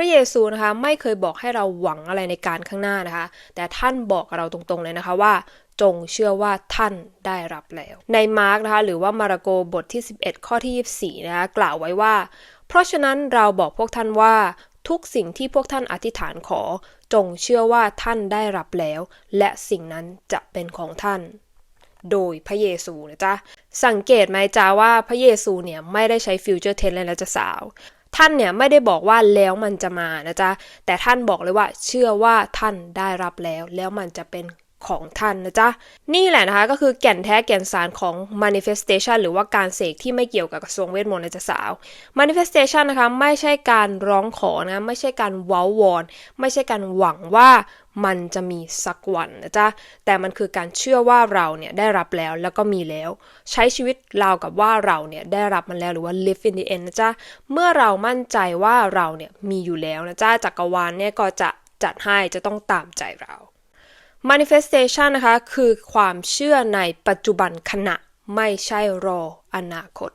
ระเยซูนะคะไม่เคยบอกให้เราหวังอะไรในการข้างหน้านะคะ แต่ท่านบอกเราตรงๆเลยนะคะว่าจงเชื่อว่าท่านได้รับแล้ว ในมาร์กนะคะหรือว่ามาระโกบทที่ 11 ข้อที่ 24 นะคะกล่าวไว้ว่า เพราะฉะนั้นเราบอกพวกท่านว่าทุกสิ่งที่พวกท่านอธิษฐานขอ จงเชื่อว่าท่านได้รับแล้ว และสิ่งนั้นจะเป็นของท่าน โดยพระเยซูนะจ๊ะ สังเกตไหมจ๊ะว่าพระเยซูเนี่ยไม่ได้ใช้ฟิวเจอร์เทนเลยนะจ๊ะสาว ท่านเนี่ยไม่ได้บอกว่าแล้วมันจะมานะจ๊ะ แต่ท่านบอกเลยว่าเชื่อว่าท่านได้รับแล้ว แล้วมันจะเป็น ของท่านนะจ๊ะ นี่แหละนะคะก็คือแก่นแท้แก่นสารของ manifestation หรือว่าการเสกที่ไม่เกี่ยวกับกระทรวงเวทมนต์นะจ๊ะสาว manifestation นะคะไม่ใช่การร้องขอนะ ไม่ใช่การเว้าวอน ไม่ใช่การหวังว่ามันจะมีสักวันนะจ๊ะ แต่มันคือการเชื่อว่าเราเนี่ยได้รับแล้วแล้วก็มีแล้ว ใช้ชีวิตราวกับว่าเราเนี่ยได้รับมันแล้วหรือว่า live in the end นะจ๊ะ เมื่อเรามั่นใจว่าเราเนี่ยมีอยู่แล้วนะจ๊ะจักรวาลเนี่ยก็จะจัดให้จะต้องตามใจเรา manifestation นะคะ คือความเชื่อในปัจจุบันขณะไม่ใช่รออนาคต